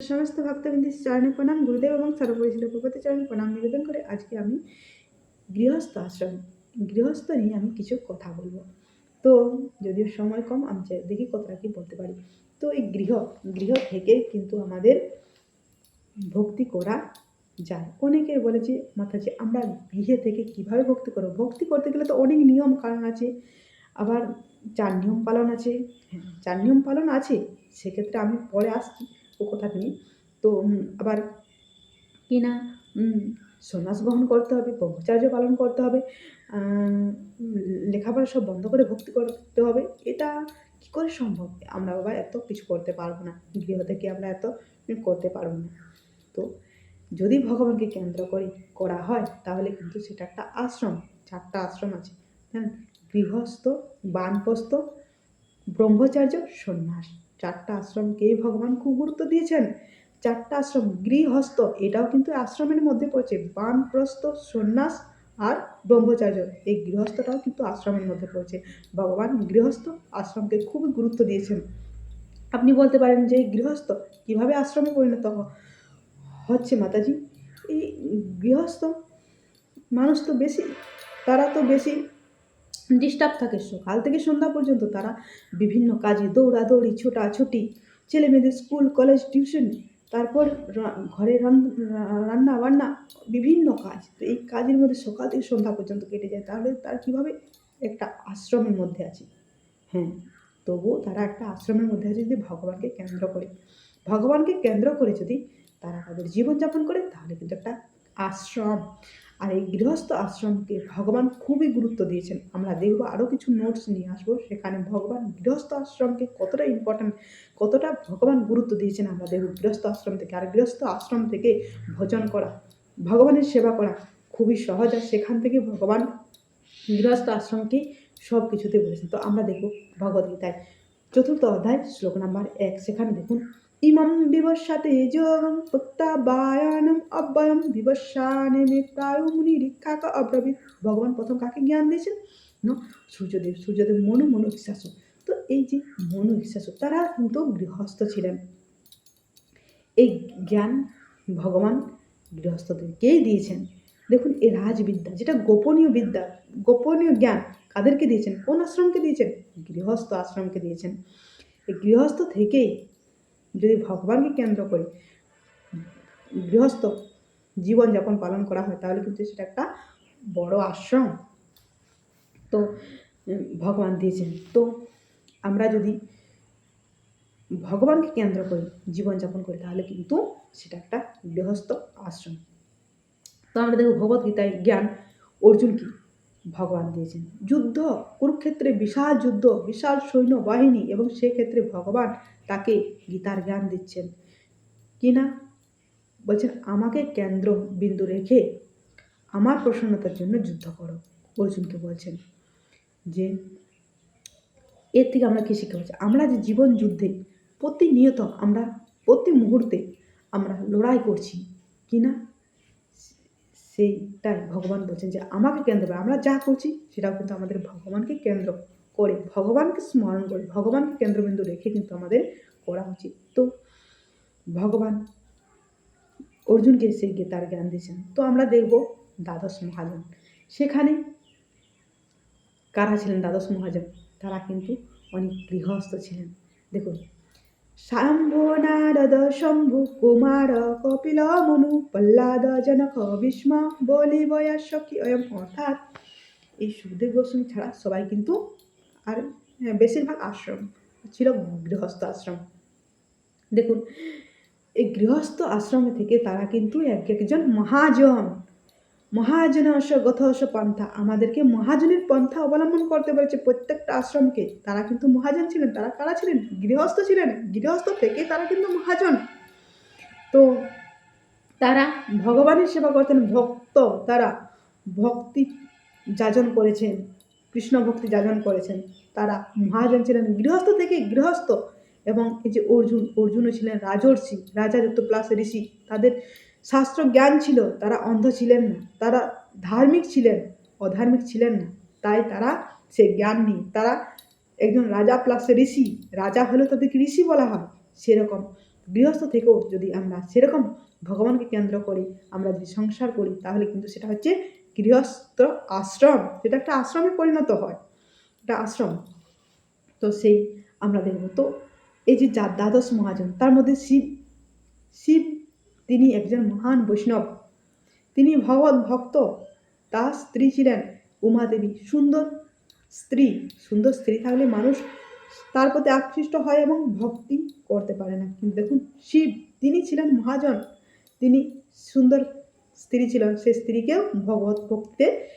সমস্ত ভক্তবৃন্দের চরণে প্রণাম, গুরুদেব এবং সর্বপরিচিত প্রপতি চরণে প্রণাম নিবেদন করে আজকে আমি গৃহস্থ আশ্রম, গৃহস্থ নিয়ে আমি কিছু কথা বলব। তো যদিও সময় কম, আমি দেখি কতটা কি বলতে পারি। তো এই গৃহ গৃহ থেকে কিন্তু আমাদের ভক্তি করা যায়। অনেকে বলে যে মাতাজি, আমরা গৃহে থেকে কীভাবে ভক্তি করব? ভক্তি করতে গেলে তো অনেক নিয়ম কারণ আছে, আবার চার নিয়ম পালন আছে। হ্যাঁ চার নিয়ম পালন আছে, সেক্ষেত্রে আমি পরে আসছি। ও কথাটা নিয়ে তো আবার কি না সন্ন্যাস গ্রহণ করতে হবে, ব্রহ্মচার্য পালন করতে হবে লেখাপড়া সব বন্ধ করে ভক্তি করতে হবে। এটা কী করে সম্ভব? আমরা বাবা এত কিছু করতে পারব না গৃহ থেকে আমরা এত করতে পারব না? তো, যদি ভগবানকে কেন্দ্র করে করা হয়, তাহলে কিন্তু সেটা একটা আশ্রম, চারটা আশ্রম আছে। হ্যাঁ গৃহস্থ, বানপ্রস্থ, ব্রহ্মচার্য, সন্ন্যাস। চারটা আশ্রমকেই ভগবান খুব গুরুত্ব দিয়েছেন? চারটা আশ্রম গৃহস্থ, এটাও কিন্তু আশ্রমের মধ্যে পড়ছে। বানপ্রস্থ সন্ন্যাস আর ব্রহ্মচার্য, এই গৃহস্থটাও কিন্তু আশ্রমের মধ্যে পড়ছে। ভগবান গৃহস্থ আশ্রমকে খুবই গুরুত্ব দিয়েছেন। আপনি বলতে পারেন যে গৃহস্থ কীভাবে আশ্রমে পরিণত হচ্ছে মাতাজি? এই গৃহস্থ মানুষ তো বেশি, তারা তো বেশি ডিস্টার্ব থাকে সকাল থেকে সন্ধ্যা পর্যন্ত তারা বিভিন্ন কাজে দৌড়াদৌড়ি, ছোটাছুটি ছেলে মেয়েদের স্কুল, কলেজ, টিউশন, তারপর ঘরে রান্না বান্না, বিভিন্ন কাজ। তো এই কাজের মধ্যে সকাল থেকে সন্ধ্যা পর্যন্ত কেটে যায়। তাহলে তারা কীভাবে একটা আশ্রমের মধ্যে আছে? হ্যাঁ তবুও তারা একটা আশ্রমের মধ্যে আছে যদি ভগবানকে কেন্দ্র করে। ভগবানকে কেন্দ্র করে যদি তারা তাদের জীবনযাপন করে, তাহলে কিন্তু একটা আশ্রম। আর এই গৃহস্থ আশ্রমকে ভগবান খুবই গুরুত্ব দিয়েছেন। আমরা দেখব আরও কিছু নোটস নিয়ে আসব। সেখানে ভগবান গৃহস্থ আশ্রমকে কতটা ইম্পর্ট্যান্ট কতটা ভগবান গুরুত্ব দিয়েছেন আমরা দেখব গৃহস্থ আশ্রম থেকে। আর গৃহস্থ আশ্রম থেকে ভজন করা, ভগবানের সেবা করা খুবই সহজ। আর সেখান থেকে ভগবান গৃহস্থ আশ্রমকে সব কিছুতে বলেছেন। তো আমরা দেখব ভগবদ্গীতায় চতুর্থ অধ্যায়, শ্লোক নাম্বার এক। সেখানে দেখুন ইমম বিবস্বাতে যোগম প্রত্যাবায়ানম অব্যয়ম বিবস্বানে মে প্রায় মুনি রিক্ষাক অব্রবীত ভগবান প্রথম কাকে জ্ঞান দিয়েছেন ন সূর্যদেব সূর্যদেব মনু মনু বিশ্বাসু তো এই যে মনু বিশ্বাসু তারা কিন্তু গৃহস্থ ছিলেন এই জ্ঞান ভগবান গৃহস্থদেরকেই দিয়েছেন দেখুন এই রাজবিদ্যা যেটা গোপনীয় বিদ্যা গোপনীয় জ্ঞান কাদেরকে দিয়েছেন কোন আশ্রমকে দিয়েছেন গৃহস্থ আশ্রমকে দিয়েছেন এই গৃহস্থ থেকেই যদি ভগবানকে কেন্দ্র করে গৃহস্থ জীবনযাপন পালন করা হয়, তাহলে কিন্তু সেটা একটা বড় আশ্রম। তো ভগবান দিয়েছেন। তো, আমরা যদি ভগবানকে কেন্দ্র করে জীবনযাপন করি, তাহলে কিন্তু সেটা একটা গৃহস্থ আশ্রম। তো আমরা দেখব ভগবদ্গীতায় জ্ঞান অর্জুনকে ভগবান দিয়েছেন। যুদ্ধ, কুরুক্ষেত্রে বিশাল যুদ্ধ, বিশাল সৈন্য বাহিনী এবং সেক্ষেত্রে ভগবান তাকে গীতার জ্ঞান দিচ্ছেন। কি না? বলছেন, আমাকে কেন্দ্র বিন্দু রেখে আমার প্রসন্নতার জন্য যুদ্ধ করো। অর্জুনকে বলছেন যে, এর থেকে আমরা কী শিক্ষা পারছি? আমরা যে জীবন যুদ্ধে প্রতিনিয়ত আমরা, প্রতি মুহূর্তে আমরা লড়াই করছি, কি না? সেইটাই ভগবান বলছেন যে, আমাকে কেন্দ্র আমরা যা করছি, সেটাও কিন্তু আমাদের ভগবানকে কেন্দ্র করে, ভগবানকে স্মরণ করে, ভগবানকে কেন্দ্রবিন্দু রেখে কিন্তু আমাদের করা উচিত। তো ভগবান অর্জুনকে সেই গীতার জ্ঞান দিয়েছেন। তো আমরা দেখব দ্বাদশ মহাজন। সেখানে কারা ছিলেন দ্বাদশ মহাজন? তারা কিন্তু অনেক গৃহস্থ ছিলেন। দেখুন, শাম্ভো নারদ, শম্ভু কুমার, কপিল মনু, প্রহ্লাদ, জনক, ভীষ্ম, বলি বয়া সখী, অয়ম অর্থাৎ এই সুখদেব গোস্বামী ছাড়া সবাই কিন্তু আর হ্যাঁ, বেশিরভাগ আশ্রম ছিল গৃহস্থ আশ্রম। দেখুন এই গৃহস্থ আশ্রমে থেকে তারা কিন্তু এক একজন মহাজন। মহাজন অস গথ অস পন্থা আমাদেরকে মহাজনের পন্থা অবলম্বন করতে পেরেছে প্রত্যেকটা আশ্রমকে। তারা কিন্তু মহাজন ছিলেন। তারা কারা ছিলেন? গৃহস্থ ছিলেন। গৃহস্থ থেকে তারা কিন্তু মহাজন। তো তারা ভগবানের সেবা করতেন। ভক্ত তারা ভক্তি যাজন করেছেন। কৃষ্ণ ভক্তি যাজন করেছেন। তারা মহাজন ছিলেন গৃহস্থ থেকে গৃহস্থ এবং এই যে অর্জুন, অর্জুনও ছিলেন রাজর্ষি রাজা যুক্ত প্লাস ঋষি। তাদের শাস্ত্র জ্ঞান ছিল, তারা অন্ধ ছিলেন না, তারা ধার্মিক ছিলেন, অধার্মিক ছিলেন না। তাই তারা সে জ্ঞান নেই তারা একজন রাজা প্লাস ঋষি, রাজা হলেও তাদেরকে ঋষি বলা হয়। সেরকম গৃহস্থ থেকেও যদি আমরা সেরকম ভগবানকে কেন্দ্র করি, আমরা যদি সংসার করি, তাহলে কিন্তু সেটা হচ্ছে গৃহস্থ আশ্রম সেটা একটা আশ্রমে পরিণত হয়, একটা আশ্রম। তো সেই আমরা দেখব। তো এই যে যা দ্বাদশ মহাজন, তার মধ্যে শিব শিব তিনি একজন মহান বৈষ্ণব। তিনি ভগবত ভক্ত। তার স্ত্রী ছিলেন উমাদেবী, সুন্দর স্ত্রী। সুন্দর স্ত্রী থাকলে মানুষ তার প্রতি আকৃষ্ট হয় এবং ভক্তি করতে পারে না। কিন্তু দেখুন, শিব, তিনি ছিলেন মহাজন। তিনি সুন্দর স্ত্রী ছিলেন সেই স্ত্রীকেও ভগবত ভক্তিতে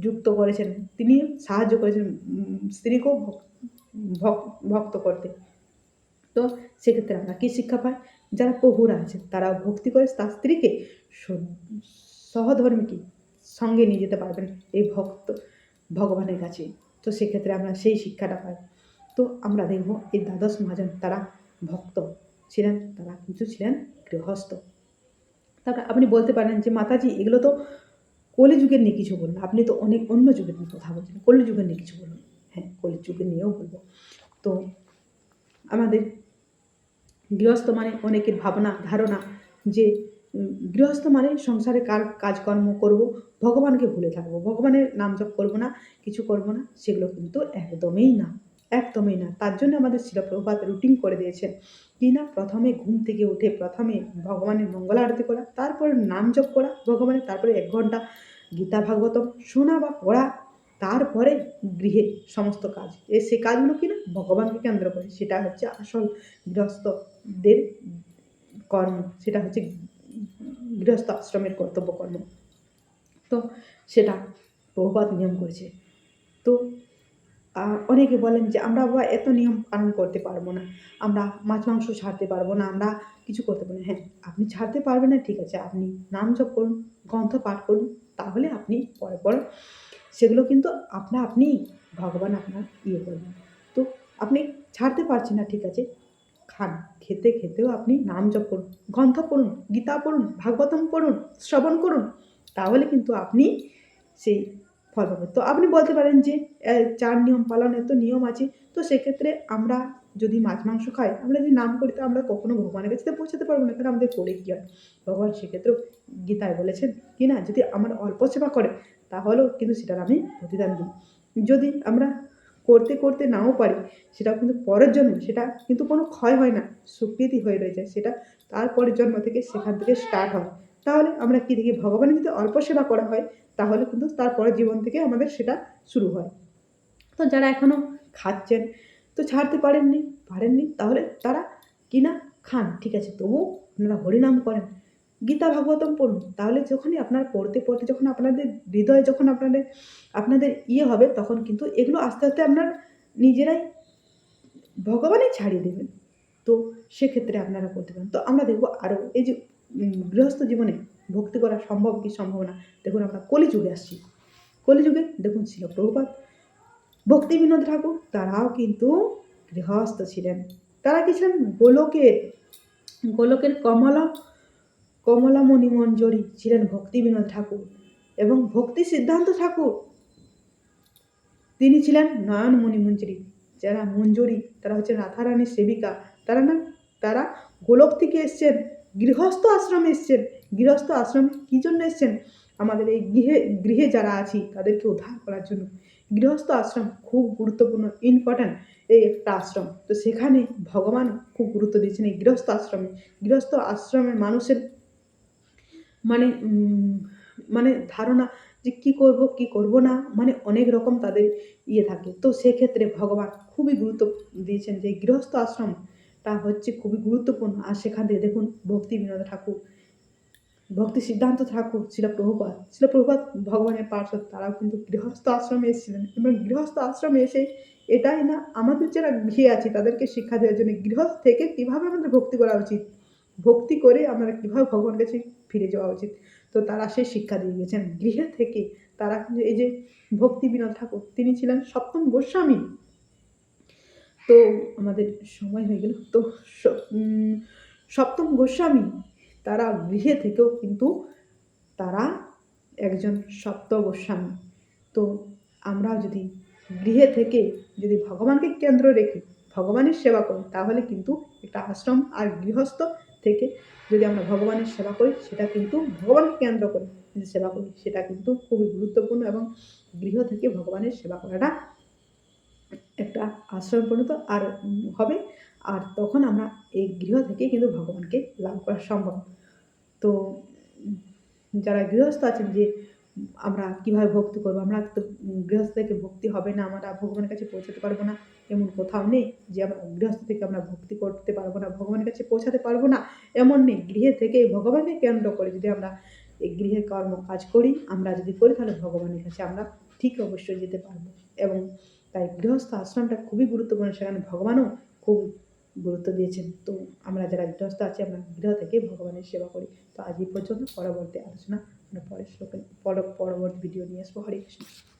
যুক্ত করেছেন। তিনি সাহায্য করেছেন স্ত্রীকেও ভক- ভক- ভক্ত করতে। তো সেক্ষেত্রে আমরা কী শিক্ষা পাই? যারা প্রভুরা আছে, তারা ভক্তি করে তার স্ত্রীকে সহধর্মীকে সঙ্গে নিয়ে যেতে পারবেন এই ভক্ত ভগবানের কাছে। তো সেক্ষেত্রে আমরা সেই শিক্ষাটা পাই। তো আমরা দেখব এই দ্বাদশ মহাজন তারা ভক্ত ছিলেন, তারা কিন্তু ছিলেন গৃহস্থ। তারপরে আপনি বলতে পারেন যে, মাতাজি, এগুলো তো কলিযুগের নিয়ে কিছু বলুন আপনি তো অনেক অন্য যুগের নিয়ে কথা বলছেন। কলিযুগের নিয়ে কিছু বলুন। হ্যাঁ কলিযুগের নিয়েও বলব। তো আমাদের গৃহস্থ মানে অনেকের ভাবনা, ধারণা যে গৃহস্থ মানে সংসারে কার কাজকর্ম করব, ভগবানকে ভুলে থাকব। ভগবানের নাম জপ করব না, কিছু করব না, সেগুলো কিন্তু একদমই না। একদমই না। তার জন্য আমাদের শিলপ্রভাত রুটিন করে দিয়েছেন। কি না প্রথমে ঘুম থেকে উঠে প্রথমে ভগবানের মঙ্গল আরতি করা, তারপরে নাম জপ করা, ভগবানের তারপরে এক ঘণ্টা গীতা ভাগবতম শোনা বা পড়া, তারপরে গৃহে সমস্ত কাজ। এ সে কাজগুলো কি না? ভগবানকে কেন্দ্র করে। সেটা হচ্ছে আসল গৃহস্থদের কর্ম। সেটা হচ্ছে গৃহস্থ আশ্রমের কর্তব্য কর্ম তো সেটা বহুপাত নিয়ম করেছে। তো অনেকে বলেন যে আমরা বাবা এত নিয়ম পালন করতে পারব না। আমরা মাছ, মাংস ছাড়তে পারব না, আমরা কিছু করতে পারব না। হ্যাঁ আপনি ছাড়তে পারবেন না, ঠিক আছে। আপনি নাম জপ করুন, গ্রন্থ পাঠ করুন, তাহলে আপনি পরে পরে সেগুলো কিন্তু আপনা আপনি ভগবান আপনার ইয়ে করবেন। তো আপনি ছাড়তে পারছেন না, ঠিক আছে। খান, খেতে খেতেও আপনি নাম জপ করুন, গ্রন্থ পড়ুন, গীতা পড়ুন, ভাগবতম পড়ুন, শ্রবণ করুন, তাহলে কিন্তু আপনি সেই ফল পাবেন তো আপনি বলতে পারেন যে চার নিয়ম পালনের তো নিয়ম আছে, তো সেক্ষেত্রে আমরা যদি মাছ, মাংস খাই, আমরা যদি নাম করি, তো আমরা কখনো ভগবানের কাছে পৌঁছাতে পারব না, কারণ আমাদের করে কী হয় ভগবান সেক্ষেত্রেও গীতায় বলেছেন কি না, যদি আমার অল্প সেবা করে, তাহলেও কিন্তু সেটার আমি প্রতিদান দিই। যদি আমরা করতে করতে নাও পারি, সেটাও কিন্তু পরের জন্ম, সেটা কিন্তু কোনো ক্ষয় হয় না স্বীকৃতি হয়ে রয়ে যায়, সেটা তারপরের জন্ম থেকে সেখান থেকে স্টার্ট হয়। তাহলে আমরা কী দেখি, ভগবানের যদি অল্প সেবা করা হয়, তাহলে কিন্তু তারপরের জীবন থেকে আমাদের সেটা শুরু হয়। তো যারা এখনও খাচ্ছেন, তো ছাড়তে পারেননি পারেননি, তাহলে তারা কিনা খান, ঠিক আছে তবু আপনারা হরিনাম করেন। গীতা ভাগবতম পড়ুন, তাহলে যখনই আপনার পড়তে পড়তে, যখন আপনাদের হৃদয়ে যখন আপনাদের আপনাদের ইয়ে হবে, তখন কিন্তু এগুলো আস্তে আস্তে আপনার নিজেরাই ভগবানই ছাড়িয়ে দেবেন। তো সেক্ষেত্রে আপনারা করতে পারেন। তো আমরা দেখব আরও এই যে গৃহস্থ জীবনে ভক্তি করা সম্ভব কি সম্ভব না? দেখুন আমরা কলিযুগে আসছি। কলিযুগে দেখুন ছিল প্রভুপাত ভক্তি বিনোদ ঠাকুর, তারাও কিন্তু গৃহস্থ ছিলেন। তারা কি ছিলেন? গোলকের গোলকের কমলা কমলা মঞ্জরি ছিলেন ভক্তি বিনোদ ঠাকুর এবং ভক্তি সিদ্ধান্ত ঠাকুর তিনি ছিলেন নয়নমণি মঞ্জরি। যারা মঞ্জরি, তারা হচ্ছে রাধারানীর সেবিকা। তারা না, তারা গোলক থেকে এসছেন। গৃহস্থ আশ্রমে এসছেন। গৃহস্থ আশ্রমে কী জন্য এসছেন? আমাদের এই গৃহে গৃহে যারা আছি, তাদেরকে উদ্ধার করার জন্য। গৃহস্থ আশ্রম খুব গুরুত্বপূর্ণ ইম্পর্ট্যান্ট এই একটা আশ্রম। তো সেখানে ভগবান খুব গুরুত্ব দিয়েছেন এই গৃহস্থ আশ্রমে। গৃহস্থ আশ্রমের মানুষের মানে মানে ধারণা যে কী করব, কি করব না মানে অনেক রকম তাদের ইয়ে থাকে। তো সেক্ষেত্রে ভগবান খুবই গুরুত্ব দিয়েছেন যে গৃহস্থ আশ্রমটা হচ্ছে খুবই গুরুত্বপূর্ণ। আর সেখান থেকে দেখুন ভক্তি বিনোদ ঠাকুর। ভক্তি সিদ্ধান্ত ঠাকুর ছিল প্রভুপাত ছিল প্রভুপাত ভগবানের পার্শ্বদ। তারাও কিন্তু গৃহস্থ আশ্রমে এসেছিলেন। এবং গৃহস্থ আশ্রমে এসে এটাই না, আমাদের যারা গৃহে আছি, তাদেরকে শিক্ষা দেওয়ার জন্য গৃহ থেকে কীভাবে আমাদের ভক্তি করা উচিত? ভক্তি করে আমরা কীভাবে ভগবানের কাছে ফিরে যাওয়া উচিত? তো তারা সেই শিক্ষা দিয়ে গেছেন। গৃহে থেকে তারা কিন্তু এই যে ভক্তি বিনোদ ঠাকুর, তিনি ছিলেন সপ্তম গোস্বামী। তো আমাদের সময় হয়ে গেল। তো সপ্তম গোস্বামী, তারা গৃহে থেকেও কিন্তু তারা একজন সপ্ত গোস্বামী। তো আমরা যদি গৃহে থেকে যদি ভগবানকে কেন্দ্র রেখে ভগবানের সেবা করি, তাহলে কিন্তু একটা আশ্রম আর গৃহস্থ থেকে যদি আমরা ভগবানের সেবা করি, সেটা কিন্তু ভগবানকে কেন্দ্র করে সেবা করি, সেটা কিন্তু খুবই গুরুত্বপূর্ণ এবং গৃহ থেকে ভগবানের সেবা করাটা একটা আশ্রয় পরিণত আর হবে। আর তখন আমরা এই গৃহ থেকে কিন্তু ভগবানকে লাভ করা সম্ভব। তো যারা গৃহস্থ আছেন যে আমরা কীভাবে ভক্তি করব? আমরা তো গৃহস্থ থেকে ভক্তি হবে না, আমরা ভগবানের কাছে পৌঁছাতে পারব না। এমন কোথাও নেই যে আমরা গৃহস্থ থেকে আমরা ভক্তি করতে পারব না, ভগবানের কাছে পৌঁছাতে পারব না। এমন নেই, গৃহে থেকে ভগবানকে কেন্দ্র করে যদি আমরা এই গৃহে কর্ম কাজ করি, আমরা যদি করি তাহলে ভগবানের কাছে আমরা ঠিক অবশ্যই যেতে পারব। এবং তাই গৃহস্থ আশ্রমটা খুবই গুরুত্বপূর্ণ। সেখানে ভগবানও খুব গুরুত্ব দিয়েছেন। তো আমরা যারা গৃহস্থ আছি, আমরা গৃহ থেকে ভগবানের সেবা করি। তো আজ এই পর্যন্ত। পরবর্তী আলোচনা, আমরা পরের শ্লোকে, পর- পরবর্তী ভিডিও নিয়ে আসব। হরে কৃষ্ণ।